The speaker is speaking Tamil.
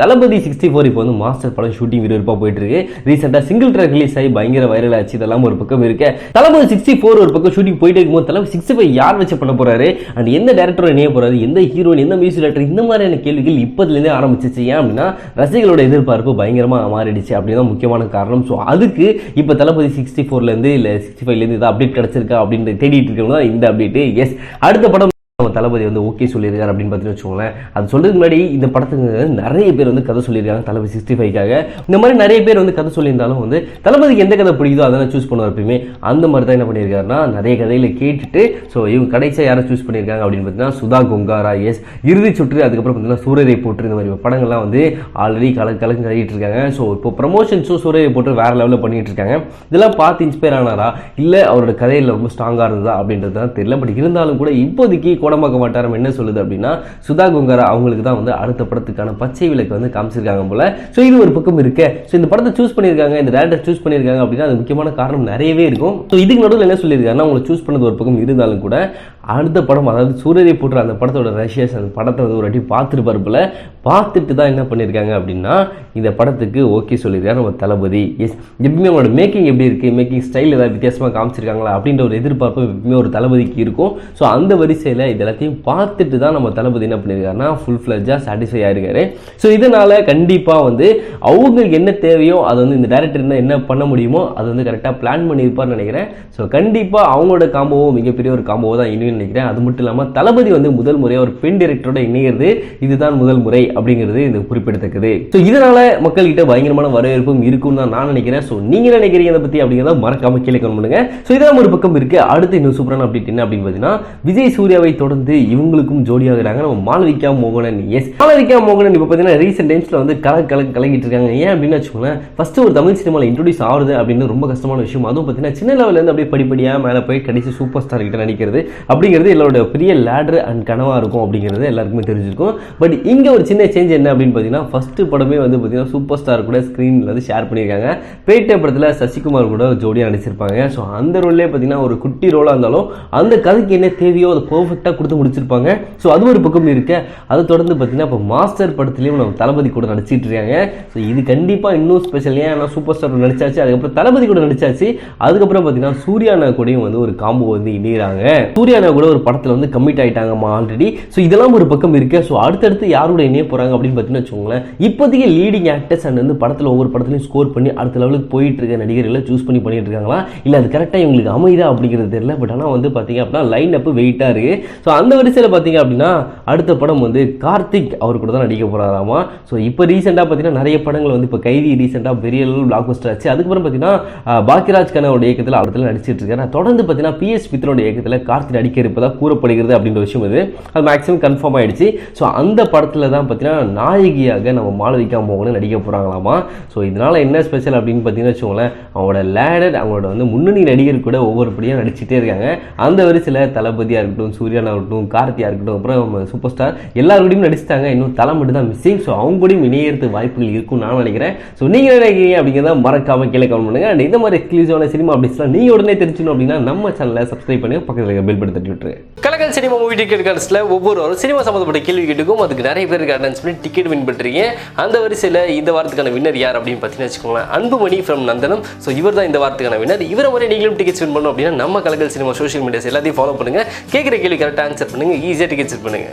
தளபதி சிக்ஸ்டி ஃபோர் இப்போ வந்து மாஸ்டர் படம் ஷூட்டிங் விறுவிறுப்பாக போயிட்டு இருக்கு ரீசெண்டாக சிங்கிள் ட்ராக் ரிலீஸ் ஆகி பயங்கர வைரல் ஆச்சு. இதெல்லாம் ஒரு பக்கம் இருக்கு. தளபதி சிக்ஸ்டி ஃபோர் ஒரு பக்கம் ஷூட்டிங் போயிட்டு இருக்கும்போது தளபதி சிக்ஸ்டி ஃபைவ் யார் வச்சு பண்ண போறாரு? அண்ட் எந்த டேரக்டர் இணைய போறாரு? எந்த ஹீரோயின் எந்த மியூசிக் டேரக்டர் இந்த மாதிரியான கேள்விகள் இப்போதுலேருந்தே ஆரம்பிச்சிச்சு. ஏன் அப்படின்னா ரசிகர்களோட எதிர்பார்ப்பு பயங்கரமாக மாறிடுச்சு அப்படின்னு முக்கியமான காரணம். ஸோ அதுக்கு இப்போ தளபதி சிக்ஸ்டி ஃபோர்லேருந்து இல்லை சிக்ஸ்டி ஃபைவ்லேருந்து இது அப்டேட் கிடச்சிருக்கா அப்படின்னு தேடிட்டு இருக்கவங்க தான் இந்த அப்டேட் எஸ் அடுத்த படம் நம்ம தளபதி வந்து ஓகே சொல்லியிருக்காரு அப்படின்னு பார்த்தீங்கன்னு வச்சுக்கோங்களேன். அது சொல்றதுக்கு முன்னாடி இந்த படத்துக்கு நிறைய பேர் வந்து கதை சொல்லியிருக்காங்க தளபதி சிக்ஸ்டி ஃபைவ்க்காக. இந்த மாதிரி நிறைய பேர் வந்து கதை சொல்லியிருந்தாலும் வந்து தளபதிக்கு எந்த கதை பிடிக்குதோ அதெல்லாம் சூஸ் பண்ணுவார் எப்பயுமே. அந்த மாதிரி தான் என்ன பண்ணியிருக்காருன்னா நிறைய கதையில கேட்டுட்டு ஸோ இவங்க கடைசியாக யாரை சூஸ் பண்ணியிருக்காங்க அப்படின்னு பார்த்தீங்கன்னா சுதா கொங்காரா எஸ் இறுதி சுற்று அதுக்கப்புறம் பார்த்தீங்கன்னா சூரியரை போட்டு இந்த மாதிரி படங்கள்லாம் வந்து ஆல்ரெடி கலக்கு கலக்கு கழிட்டு இருக்காங்க ஸோ இப்போ ப்ரமோஷன்ஸும் சூரியரை போட்டு வேற லெவலில் பண்ணிட்டு இருக்காங்க இதெல்லாம் பார்த்து இன்ஸ்பயர் ஆனாரா? இல்லை அவரோட கதையில் ரொம்ப ஸ்ட்ராங்காக இருந்ததா அப்படின்றது தான் தெரியல. பட் இருந்தாலும் கூட இப்போதைக்கு கோடம்பாக்க வட்டாரம் என்ன சொல்லுது அப்படின்னா சுதா கொங்காரா அவங்களுக்கு தான் வந்து அடுத்த படத்துக்கான பச்சை விளக்கு வந்து காமிச்சிருக்காங்க போல. ஸோ இது ஒரு பக்கம் இருக்கு. ஸோ இந்த படத்தை சூஸ் பண்ணியிருக்காங்க இந்த டேரக்டர் சூஸ் பண்ணியிருக்காங்க அப்படின்னா அது முக்கியமான காரணம் நிறையவே இருக்கும். ஸோ இதுக்கு நடுவில் என்ன சொல்லியிருக்காருன்னா அவங்களை சூஸ் பண்ணது ஒரு பக்கம் இருந்தாலும் கூட அடுத்த படம் அதாவது சூரியரை போட்டுற அந்த படத்தோட ரஷ்யஸ் அந்த படத்தை வந்து ஒரு வாட்டி பார்த்துருப்பார் போல. பார்த்துட்டு தான் என்ன பண்ணியிருக்காங்க அப்படின்னா இந்த படத்துக்கு ஓகே சொல்லியிருக்காரு நம்ம தளபதி. எஸ் எப்பவுமே அவங்களோட மேக்கிங் எப்படி இருக்குது மேக்கிங் ஸ்டைல் ஏதாவது வித்தியாசமாக காமிச்சிருக்காங்களா? அப்படின்ற ஒரு எதிர்பார்ப்பு எப்பவுமே ஒரு தளபதிக்கு இருக்கும். ஸோ அந்த வரிசையில் இது எல்லாத்தையும் பார்த்துட்டு தான் நம்ம தளபதி என்ன பண்ணியிருக்காருன்னா ஃபுல் ஃப்ளஜாக சாட்டிஸ்ஃபை ஆயிருக்காரு. ஸோ இதனால் கண்டிப்பாக வந்து அவங்களுக்கு என்ன தேவையோ அதை வந்து இந்த டேரக்டர் என்ன என்ன பண்ண முடியுமோ அது வந்து கரெக்டாக பிளான் பண்ணியிருப்பார்னு நினைக்கிறேன். ஸோ கண்டிப்பாக அவங்களோட காம்போவும் மிகப்பெரிய ஒரு காம்போவோ தான் இனியும் நினைக்கிறேன். அது மட்டும் இல்லாமல் தளபதி வந்து முதல் முறையாக ஒரு பெண் டேரக்டரோட இணைகிறது இதுதான் முதல் முறை அப்படிங்கிறது இந்த குறிப்பிடத்தக்கது. ஸோ இதனால மக்கள்கிட்ட பயங்கரமான வரவேற்பும் இருக்கும்னு தான் நான் நினைக்கிறேன். ஸோ நீங்க நினைக்கிறீங்க? இதை பத்தி அப்படிங்கிறத மறக்காம கீழே கமெண்ட் பண்ணுங்க. ஸோ இதெல்லாம் ஒரு பக்கம் இருக்கு. அடுத்து இன்னும் சூப்பரான அப்டேட் என்ன அப்படின்னு பார்த்தீங்கன்னா விஜய் சூர்யாவை தொடர்ந்து இவங்களுக்கும் ஜோடியாகிறாங்க நம்ம மாளவிகா மோகனன் எஸ் மாளவிகா மோகனன் இப்போ பார்த்தீங்கன்னா ரீசெண்ட் டைம்ஸ்ல வந்து கல கல கலங்கிட்டு இருக்காங்க. ஏன் அப்படின்னு வச்சுக்கோங்களேன் ஃபர்ஸ்ட் ஒரு தமிழ் சினிமாவில் இன்ட்ரோடியூஸ் ஆகுது அப்படின்னு ரொம்ப கஷ்டமான விஷயம். அதுவும் பார்த்தீங்கன்னா சின்ன லெவல்ல இருந்து அப்படியே படிப்படியாக மேலே போய் கடைசி சூப்பர் ஸ்டார் கிட்ட நடிக்கிறது அப்படிங்கிறது எல்லாரோட பெரிய லேடர் அண்ட் கனவாக இருக்கும் அப்படிங்கிறது எல்லாருக்குமே தெரிஞ்சிருக்கும். பட் இங்கே ஒரு சின்ன சேஞ்ச் என்ன அப்படின்னு பார்த்தீங்கன்னா ஃபர்ஸ்ட் படமே வந்து பார்த்தீங்கன்னா சூப்பர் ஸ்டார் கூட ஸ்க்ரீனில் வந்து ஷேர் பண்ணியிருக்காங்க. பேட்டை படத்தில் சசிகுமார் கூட ஜோடியாக நடிச்சிருப்பாங்க. ஸோ அந்த ரோல்லே பார்த்தீங்கன்னா ஒரு குட்டி ரோலாக இருந்தாலும் அந்த கதைக்கு என்ன தேவையோ அதை பர்ஃபெக்டாக கொடுத்து முடிச்சிருப்பாங்க. ஸோ அது ஒரு பக்கம் இருக்க. அதை தொடர்ந்து பார்த்தீங்கன்னா இப்போ மாஸ்டர் படத்துலேயும் நம்ம தளபதி கூட நடிச்சிட்டு இருக்காங்க. ஸோ இது கண்டிப்பாக இன்னும் ஸ்பெஷல் ஏன் ஏன்னா சூப்பர் ஸ்டார் நடிச்சாச்சு அதுக்கப்புறம் தளபதி கூட நடிச்சாச்சு. அதுக்கப்புறம் பார்த்தீங்கன்னா சூர்யானா கூடயும் வந்து ஒரு காம்போ வந்து இணைகிறாங்க சூர்யானா கூட ஒரு படத்தில் வந்து கம்மிட் ஆகிட்டாங்கம்மா ஆல்ரெடி ஸோ இதெல்லாம் ஒரு பக்கம் இருக்கு. ஸோ அடுத்தடுத்து யாரோட இணைய போகிறாங்க அப்படின்னு பார்த்தீங்கன்னா வச்சுக்கோங்களேன். இப்போதைக்கு லீடிங் ஆக்டர்ஸ் அண்ட் வந்து படத்தில் ஒவ்வொரு படத்துலையும் ஸ்கோர் பண்ணி அடுத்த லெவலுக்கு போயிட்டு இருக்க நடிகர்களை சூஸ் பண்ணி பண்ணிட்டு இருக்காங்களா? இல்லை அது கரெக்டாக இவங்களுக்கு அமைதா அப்படிங்கிறது தெரியல. பட் ஆனால் வந்து பார்த்தீங்க அப்படின்னா லைன் அப் வெயிட்டாக இருக்கு. ஸோ அந்த வரிசையில் பார்த்தீங்க அப்படின்னா அடுத்த படம் வந்து கார்த்திக் அவர் கூட தான் நடிக்க போகிறாராமா ஸோ இப்போ ரீசெண்டாக பார்த்தீங்கன்னா நிறைய படங்கள் வந்து இப்போ கைதி ரீசெண்டாக பெரிய லெவல் பிளாக் பஸ்டர் ஆச்சு. அதுக்கப்புறம் பார்த்தீங்கன்னா பாக்கியராஜ் கண்ணோட இயக்கத்தில் அவரத்தில் நடிச்சிட்டு இருக்காரு. தொடர்ந்து பார்த்தீங்கன்னா பிஎஸ் பித்ரோட இயக்கத்தில் கார்த்திக் நடிக்க இருப்பதா கூறப்படுகிறது அப்படின்ற விஷயம் இது அது மேக்ஸிமம் கன்ஃபார்ம் ஆயிடுச்சு. ஸோ அந்த படத்தில் தான் பார்த்தீங்கன்னா நாயகியாக நம்ம மாளவிகா மோகன் நடிக்க போகிறாங்களாமா ஸோ இதனால என்ன ஸ்பெஷல் அப்படின்னு பார்த்தீங்கன்னா வச்சுக்கோங்களேன் அவங்களோட லேடர் அவங்களோட வந்து முன்னணி நடிகர் கூட ஒவ்வொரு படியாக நடிச்சிட்டே இருக்காங்க. அந்த வரிசையில் தளபதியாக இருக்கட்டும் சூர்யானா இருக்கட்டும் கார்த்தியாக இருக்கட்டும் அப்புறம் சூப்பர் ஸ்டார் எல்லாருக்கூடையும் நடிச்சிட்டாங்க. இன்னும் தலை மட்டும் தான் மிஸ்ஸிங் ஸோ அவங்க கூடயும் இணையறது வாய்ப்புகள் இருக்கும்னு நான் நினைக்கிறேன். ஸோ நீங்கள் நினைக்கிறீங்க அப்படிங்கிறத மறக்காம கீழே கமெண்ட் பண்ணுங்க. அண்ட் இந்த மாதிரி எக்ஸ்க்ளூசிவான சினிமா அப்டேட்ஸ்லாம் நீங்கள் உடனே தெரிஞ்சுக்கணும் அப்படின்னா நம்ம சேனலை சப்ஸ்கிரைப் பண்ணி பக்கத்தில் இருக்க பெல் பட்டன் தட்டி விட்டுருங்க. கலக்கல் சினிமா மூவி டிக்கெட் கார்ட்ஸில் ஒவ்வொரு சினிமா சம்மந்தப்பட்ட கேள்வி கேட்டுக்கும் அதுக்கு நிறைய பேர் பேருக்கு டான்ஸ் பண்ணி டிக்கெட் வின் பண்ணுறீங்க அந்த வரிசையில் இந்த வாரத்துக்கான வின்னர் யார் அப்படின்னு பார்த்தீங்கன்னா வச்சுக்கோங்களேன். Anbumani from Nandanam. ஸோ இவர் தான் இந்த வாரத்துக்கான வின்னர் இவரை முறை நீங்களும் டிக்கெட்ஸ் வின் பண்ணணும் அப்படின்னா நம்ம கலக்கல் சினிமா சோஷியல் மீடியாஸ் எல்லாத்தையும் ஃபாலோ பண்ணுங்கள் கேட்குற கேள்வி கரெக்டாக ஆன்சர் பண்ணுங்க. ஈஸியாக டிக்கெட்ஸ் வின் பண்ணுங்க.